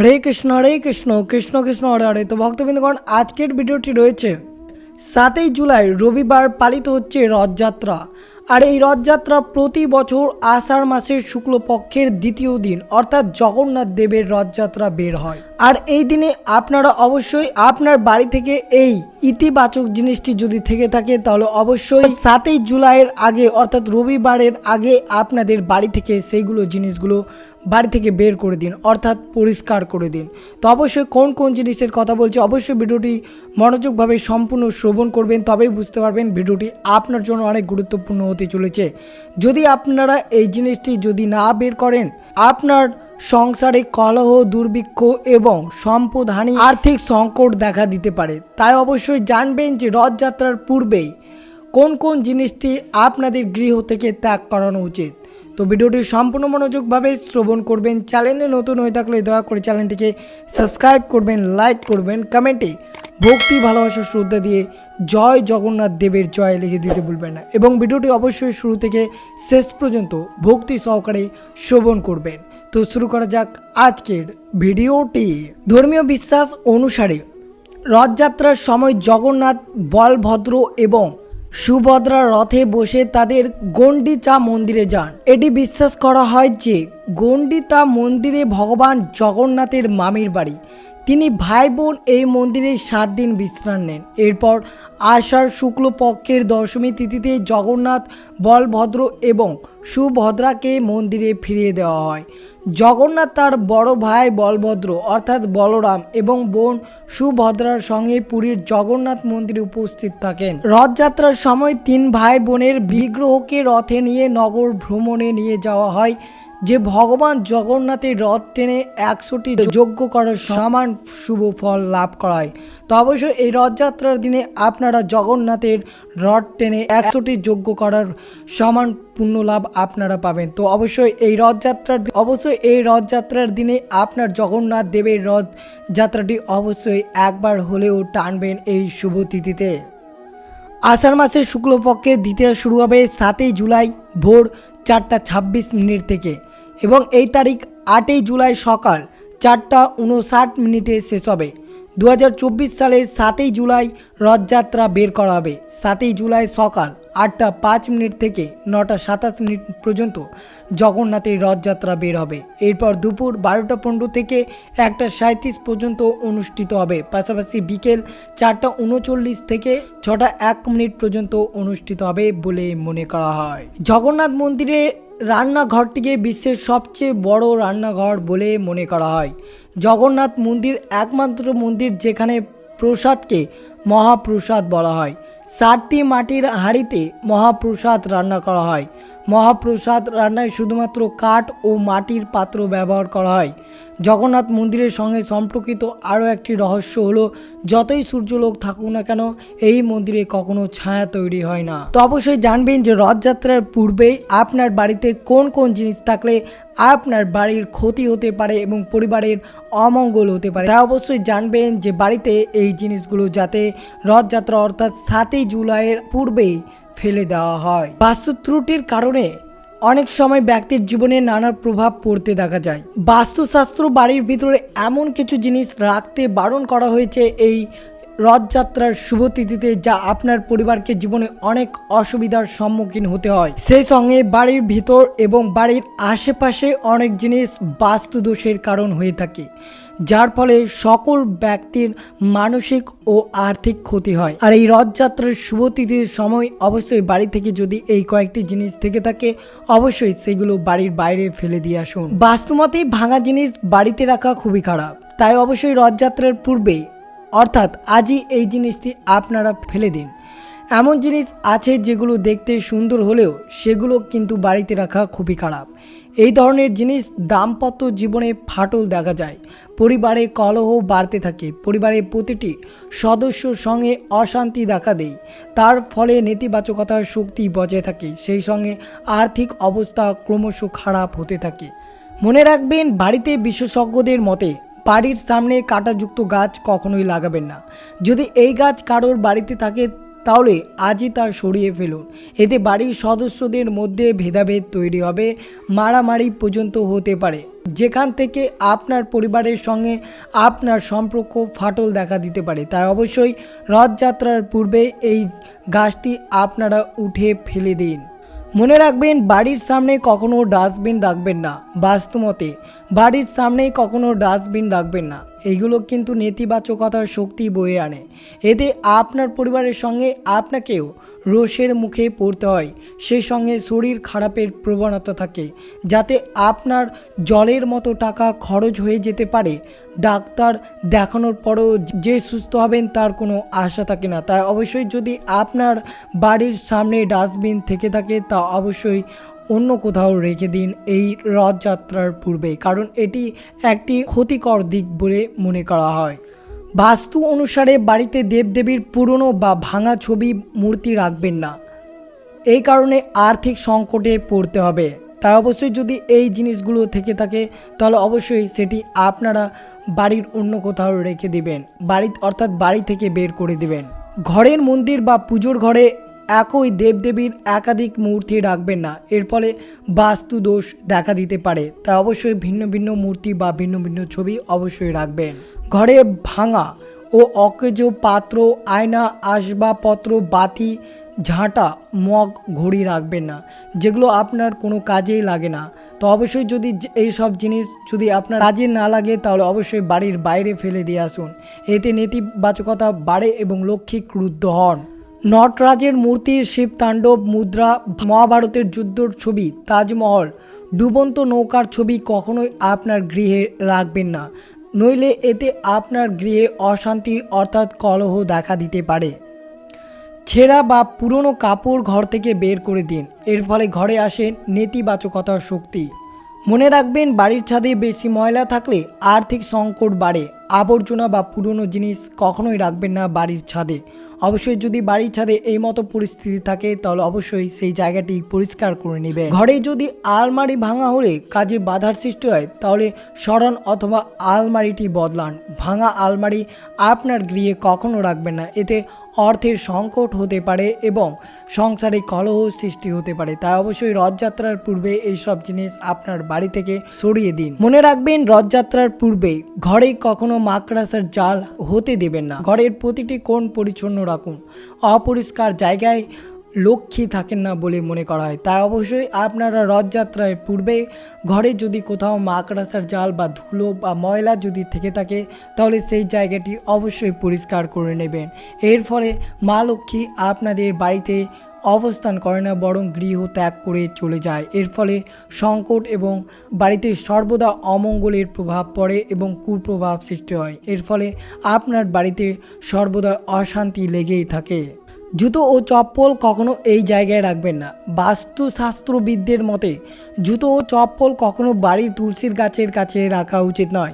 হরে কৃষ্ণ হরে কৃষ্ণ কৃষ্ণ কৃষ্ণ, হরে হরে। তো ভক্তবৃন্দগণ, আজকের ভিডিওটি রয়েছে সাতই জুলাই, রবিবার পালিত হচ্ছে রথযাত্রা। আর এই রথযাত্রা প্রতি বছর আষাঢ় মাসের শুক্লপক্ষের দ্বিতীয় দিন, অর্থাৎ জগন্নাথ দেবের রথযাত্রা বের হয়। আর এই দিনে আপনারা অবশ্যই আপনার বাড়ি থেকে এই ইতিবাচক জিনিসটি যদি থেকে থাকে, তাহলে অবশ্যই সাতই জুলাইয়ের আগে, অর্থাৎ রবিবারের আগে আপনাদের বাড়ি থেকে সেইগুলো জিনিসগুলো বাড়ি থেকে বের করে দিন, অর্থাৎ পরিষ্কার করে দিন। তো অবশ্যই কোন কোন জিনিসের কথা বলছি, অবশ্যই ভিডিওটি মনোযোগভাবে সম্পূর্ণ শ্রবণ করবেন, তবেই বুঝতে পারবেন ভিডিওটি আপনার জন্য অনেক গুরুত্বপূর্ণ হতে চলেছে। যদি আপনারা এই জিনিসটি যদি না বের করেন, আপনার সংসারে কলহ, দুর্ভিক্ষ এবং সম্পদহানি আর্থিক সংকট দেখা দিতে পারে। তাই অবশ্যই জানবেন যে রথযাত্রার পূর্বেই কোন কোন জিনিসটি আপনাদের গৃহ থেকে ত্যাগ করানো উচিত। তো ভিডিওটি সম্পূর্ণ মনোযোগভাবে শ্রবণ করবেন, চ্যানেলে নতুন হয়ে থাকলে দয়া করে চ্যানেলটিকে সাবস্ক্রাইব করবেন, লাইক করবেন, কমেন্টে ভক্তি ভালোবাসা শ্রদ্ধা দিয়ে জয় জগন্নাথ দেবের জয় লিখে দিতে ভুলবেন না এবং ভিডিওটি অবশ্যই শুরু থেকে শেষ পর্যন্ত ভক্তি সহকারে শ্রবণ করবেন। তো শুরু করা যাক আজকের ভিডিওটি। ধর্মীয় বিশ্বাস অনুসারে রথযাত্রার সময় জগন্নাথ, বলভদ্র এবং সুভদ্রা রথে বসে তাদের গণ্ডিচা মন্দিরে যান। এটি বিশ্বাস করা হয় যে গণ্ডিতা মন্দিরে ভগবান জগন্নাথের মামির বাড়ি। তিনি ভাই বোন এই মন্দিরে সাত দিন বিশ্রাম নেন। এরপর আষাঢ় শুক্লপক্ষের দশমী তিথিতে জগন্নাথ, বলভদ্র এবং সুভদ্রাকে মন্দিরে ফিরিয়ে দেওয়া হয়। জগন্নাথ তার বড় ভাই বলভদ্র অর্থাৎ বলরাম এবং বোন সুভদ্রার সঙ্গে পুরীর জগন্নাথ মন্দিরে উপস্থিত থাকেন। রথযাত্রার সময় তিন ভাই বোনের বিগ্রহকে রথে নিয়ে নগর ভ্রমণে নিয়ে যাওয়া হয়। যে ভগবান জগন্নাথের রথ টেনে একশোটি যজ্ঞ করার সমান শুভ ফল লাভ করায়। তো অবশ্যই এই রথযাত্রার দিনে আপনারা জগন্নাথের রথ টেনে একশোটি যজ্ঞ করার সমান পুণ্য লাভ আপনারা পাবেন। তো অবশ্যই এই রথযাত্রার অবশ্যই এই রথযাত্রার দিনে আপনার জগন্নাথ দেবের রথ যাত্রাটি অবশ্যই একবার হলেও টানবেন এই শুভ তিথিতে। আষাঢ় মাসের শুক্লপক্ষের দ্বিতীয় শুরু হবে সাতই জুলাই ভোর চারটা ছাব্বিশ মিনিট থেকে। এবং এই তারিখ আটই জুলাই সকাল চারটা উনষাট মিনিটে শেষ হবে। দু সালের সাতই জুলাই রথযাত্রা বের করা হবে। সাতই জুলাই সকাল আটটা পাঁচ মিনিট থেকে নটা সাতাশ মিনিট পর্যন্ত জগন্নাথের রথযাত্রা বের হবে। এরপর দুপুর বারোটা পনেরো থেকে একটা সাঁত্রিশ পর্যন্ত অনুষ্ঠিত হবে। পাশাপাশি বিকেল চারটা উনচল্লিশ থেকে ছটা এক মিনিট পর্যন্ত অনুষ্ঠিত হবে বলে মনে করা হয়। জগন্নাথ মন্দিরে রান্নাঘরটিকে বিশ্বের সবচেয়ে বড় রান্নাঘর বলে মনে করা হয়। জগন্নাথ মন্দির একমাত্র মন্দির যেখানে প্রসাদকে মহাপ্রসাদ বলা হয়। ষাটটি মাটির হাঁড়িতে মহাপ্রসাদ রান্না করা হয়। মহাপ্রসাদ রান্নায় শুধুমাত্র কাঠ ও মাটির পাত্র ব্যবহার করা হয়। জগন্নাথ মন্দিরের সঙ্গে সম্পর্কিত আরও একটি রহস্য হলো, যতই সূর্যলোক থাকুক না কেন, এই মন্দিরে কখনো ছায়া তৈরি হয় না। তো অবশ্যই জানবেন যে রথযাত্রার পূর্বেই আপনার বাড়িতে কোন কোন জিনিস থাকলে আপনার বাড়ির ক্ষতি হতে পারে এবং পরিবারের অমঙ্গল হতে পারে। তাই অবশ্যই জানবেন যে বাড়িতে এই জিনিসগুলো যাতে রথযাত্রা অর্থাৎ সাতই জুলাইয়ের পূর্বেই ফেলে দেওয়া হয়। বাস্তু ত্রুটির কারণে অনেক সময় ব্যক্তির জীবনে নানা প্রভাব পড়তে দেখা যায়। বাস্তুশাস্ত্র বাড়ির ভিতরে এমন কিছু জিনিস রাখতে বারণ করা হয়েছে এই রথযাত্রার শুভ তিথিতে যা আপনার পরিবারকে জীবনে অনেক অসুবিধার সম্মুখীন হতে হয়। সেই সঙ্গে বাড়ির ভিতর এবং বাড়ির আশেপাশে অনেক জিনিস বাস্তু দোষের কারণ হয়ে থাকে, যার ফলে সকল ব্যক্তির মানসিক ও আর্থিক ক্ষতি হয়। আর এই রথযাত্রার শুভ তিথির সময় অবশ্যই বাড়ি থেকে যদি এই কয়েকটি জিনিস থেকে থাকে, অবশ্যই সেগুলো বাড়ির বাইরে ফেলে দিয়ে আসুন। বাস্তুমতেই ভাঙা জিনিস বাড়িতে রাখা খুবই খারাপ। তাই অবশ্যই রথযাত্রার পূর্বে অর্থাৎ আজই এই জিনিসটি আপনারা ফেলে দিন। এমন জিনিস আছে যেগুলো দেখতে সুন্দর হলেও সেগুলো কিন্তু বাড়িতে রাখা খুবই খারাপ। এই ধরনের জিনিস দাম্পত্য জীবনে ফাটল দেখা যায়। পরিবারে কলহ বাড়তে থাকে। পরিবারের প্রতিটি সদস্যর সঙ্গে অশান্তি দেখা দেয়। তার ফলে নেতিবাচকতার শক্তি বজায় থাকে। সেই সঙ্গে আর্থিক অবস্থা ক্রমশ খারাপ হতে থাকে। মনে রাখবেন, বাড়িতে বিশেষজ্ঞদের মতে বাড়ির সামনে কাঁটাযুক্ত গাছ কখনোই লাগাবেন না। যদি এই গাছ কারোর বাড়িতে থাকে, তাহলে আজই তা সরিয়ে ফেলুন। এতে বাড়ির সদস্যদের মধ্যে ভেদাভেদ তৈরি হবে, মারামারি পর্যন্ত হতে পারে। যেখান থেকে আপনার পরিবারের সঙ্গে আপনার সম্পর্ক ফাটল দেখা দিতে পারে, তাই অবশ্যই রথযাত্রার পূর্বে এই গাছটি আপনারা উঠে ফেলে দিন। মনে রাখবেন, বাড়ির সামনে কখনো ডাস্টবিন রাখবেন না। বাস্তুমতে বাড়ির সামনে কখনো ডাস্টবিন রাখবেন না। এইগুলো কিন্তু নেতিবাচকতার শক্তি বয়ে আনে। এতে আপনার পরিবারের সঙ্গে আপনাকেও রোষের মুখে পড়তে হয়। সেই সঙ্গে শরীর খারাপের প্রবণতা থাকে, যাতে আপনার জলের মতো টাকা খরচ হয়ে যেতে পারে। ডাক্তার দেখানোর পরও যে সুস্থ হবেন তার কোনো আশা থাকে না। তাই অবশ্যই যদি আপনার বাড়ির সামনে ডাস্টবিন থেকে থাকে, তা অবশ্যই অন্য কোথাও রেখে দিন এই রথযাত্রার পূর্বে, কারণ এটি একটি ক্ষতিকর দিক বলে মনে করা হয়। বাস্তু অনুসারে বাড়িতে দেবদেবীর পুরনো বা ভাঙা ছবি মূর্তি রাখবেন না। এই কারণে আর্থিক সংকটে পড়তে হবে। তাই অবশ্যই যদি এই জিনিসগুলো থেকে থাকে, তাহলে অবশ্যই সেটি আপনারা বাড়ির অন্য কোথাও রেখে দিবেন। বাড়ি অর্থাৎ বাড়ি থেকে বের করে দিবেন। ঘরের মন্দির বা পুজোর ঘরে একই দেবদেবীর একাধিক মূর্তি রাখবেন না। এর ফলে বাস্তু দোষ দেখা দিতে পারে। তাই অবশ্যই ভিন্ন ভিন্ন মূর্তি বা ভিন্ন ভিন্ন ছবি অবশ্যই রাখবেন। ঘরে ভাঙা ও অকেজ পাত্র, আয়না, আসবাবপত্র, বাতি, ঝাঁটা, মগ, ঘড়ি রাখবেন না। যেগুলো আপনার কোনো কাজেই লাগে না। তো অবশ্যই যদি এই সব জিনিস যদি আপনার কাজে না লাগে, তাহলে অবশ্যই বাড়ির বাইরে ফেলে দিয়ে আসুন। এতে নেতিবাচকতা বাড়ে এবং লক্ষ্মী ক্রুদ্ধ হন। নটরাজের মূর্তি শিব তাণ্ডব মুদ্রা, মহাভারতের যুদ্ধর ছবি, তাজমহল, ডুবন্ত নৌকার ছবি কখনোই আপনার গৃহে রাখবেন না। নইলে এতে আপনার গৃহে অশান্তি অর্থাৎ কলহ দেখা দিতে পারে। ছেঁড়া বা পুরনো কাপড় ঘর থেকে বের করে দিন। এর ফলে ঘরে আসে নেতিবাচকতার শক্তি। মনে রাখবেন, বাড়ির ছাদে বেশি ময়লা থাকলে আর্থিক সংকট বাড়ে। আবর্জনা বা পুরনো জিনিস কখনোই রাখবেন না বাড়ির ছাদে। অবশ্যই যদি বাড়ির ছাদে এই মতো পরিস্থিতি থাকে, তাহলে অবশ্যই সেই জায়গাটি পরিষ্কার করে নেবেন। ঘরে যদি আলমারি ভাঙা হলে কাজে বাধার সৃষ্টি হয়, তাহলে সরণ অথবা আলমারিটি বদলান। ভাঙা আলমারি আপনার গৃহে কখনো রাখবেন না। এতে অর্থের সংকট হতে পারে এবং সংসারে কলহ সৃষ্টি হতে পারে। তাই অবশ্যই রথযাত্রার পূর্বে এই সব জিনিস আপনার বাড়ি থেকে সরিয়ে দিন। মনে রাখবেন, রথযাত্রার পূর্বে ঘরে কখনো মাকড়াসার জাল হতে দেবেন না। ঘরের প্রতিটি কোণ পরিচ্ছন্ন রাখুন। অপরিষ্কার জায়গায় লক্ষ্মী থাকেন না বলে মনে করা হয়। তাই অবশ্যই আপনারা রথযাত্রার পূর্বে ঘরে যদি কোথাও মাকড়াসার জাল বা ধুলো বা ময়লা যদি থেকে থাকে, তাহলে সেই জায়গাটি অবশ্যই পরিষ্কার করে নেবেন। এর ফলে মা লক্ষ্মী আপনাদের বাড়িতে অবস্থান করে না, বরং গৃহ ত্যাগ করে চলে যায়। এর ফলে সংকট এবং বাড়িতে সর্বদা অমঙ্গলের প্রভাব পড়ে এবং কুপ্রভাব সৃষ্টি হয়। এর ফলে আপনার বাড়িতে সর্বদা অশান্তি লেগেই থাকে। জুতো ও চপ্পল কখনো এই জায়গায় রাখবেন না। বাস্তুশাস্ত্রবিদদের মতে, জুতো ও চপ্পল কখনো বাড়ির তুলসীর গাছের কাছে রাখা উচিত নয়।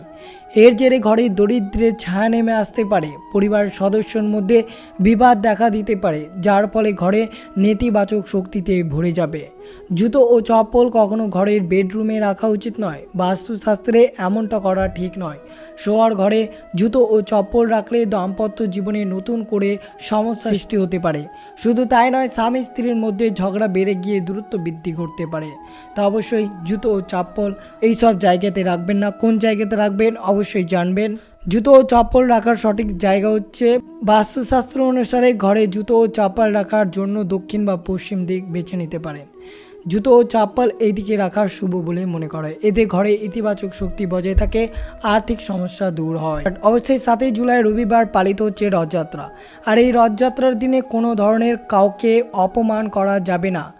এর জেরে ঘরে দরিদ্রের ছায়া নেমে আসতে পারে। পরিবার সদস্যর মধ্যে বিবাদ দেখা দিতে পারে, যার ফলে ঘরে নেতিবাচক শক্তিতে ভরে যাবে। জুতো ও চপ্পল কখনো ঘরের বেডরুমে রাখা উচিত নয়। বাস্তুশাস্ত্রে এমনটা করা ঠিক নয়। শোয়ার ঘরে জুতো ও চপ্পল রাখলে দাম্পত্য জীবনে নতুন করে সমস্যা সৃষ্টি হতে পারে। শুধু তাই নয়, স্বামী স্ত্রীর মধ্যে ঝগড়া বেড়ে গিয়ে দূরত্ব বৃদ্ধি ঘটতে পারে। তা অবশ্যই জুতো ও চপ্পল এই সব জায়গাতে রাখবেন না। কোন জায়গাতে রাখবেন অবশ্যই জানবেন। জুতো ও চপ্পল রাখার সঠিক জায়গা হচ্ছে বাস্তুশাস্ত্র অনুসারে ঘরে জুতো ও চপ্পল রাখার জন্য দক্ষিণ বা পশ্চিম দিক বেছে নিতে পারেন। জুতো ও চাপ্পাল এইদিকে রাখা শুভ বলে মনে করে। এতে ঘরে ইতিবাচক শক্তি বজায় থাকে, আর্থিক সমস্যা দূর হয়। অবশ্যই সাতই জুলাই রবিবার পালিত হচ্ছে রথযাত্রা। আর এই রথযাত্রার দিনে কোনো ধরনের কাউকে অপমান করা যাবে না।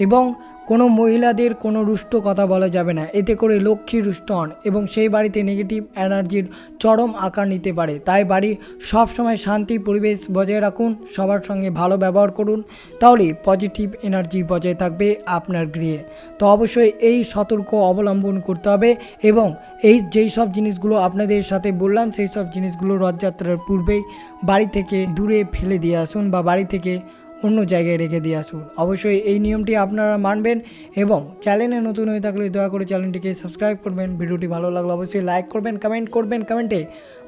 এবং কোনো মহিলাদের কোনো রুষ্ট কথা বলা যাবে না। এতে করে লক্ষ্মী রুষ্ট হন এবং সেই বাড়িতে নেগেটিভ এনার্জির চরম আকার নিতে পারে। তাই বাড়ি সবসময় শান্তি পরিবেশ বজায় রাখুন, সবার সঙ্গে ভালো ব্যবহার করুন। তাহলে পজিটিভ এনার্জি বজায় থাকবে আপনার গৃহে। তো অবশ্যই এই সতর্ক অবলম্বন করতে হবে এবং এই যেই সব জিনিসগুলো আপনাদের সাথে বললাম, সেই সব জিনিসগুলো রথযাত্রার পূর্বেই বাড়ি থেকে দূরে ফেলে দিয়ে আসুন বা বাড়ি থেকে অন্য জায়গায় রেখে দিয়ে আসুন। অবশ্যই এই নিয়মটি আপনারা মানবেন এবং চ্যানেলে নতুন হয়ে থাকলে দয়া করে চ্যানেলটিকে সাবস্ক্রাইব করবেন। ভিডিওটি ভালো লাগলে অবশ্যই লাইক করবেন, কমেন্ট করবেন, কমেন্টে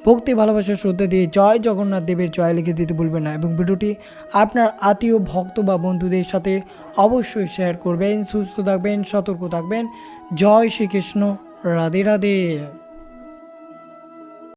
ভক্তি, ভালোবাসা, শ্রদ্ধা দিয়ে জয় জগন্নাথ দেবের জয় লিখে দিতে ভুলবেন না এবং ভিডিওটি আপনার আত্মীয়, ভক্ত বা বন্ধুদের সাথে অবশ্যই শেয়ার করবেন। সুস্থ থাকবেন, সতর্ক থাকবেন। জয় শ্রীকৃষ্ণ। রাধে রাধে।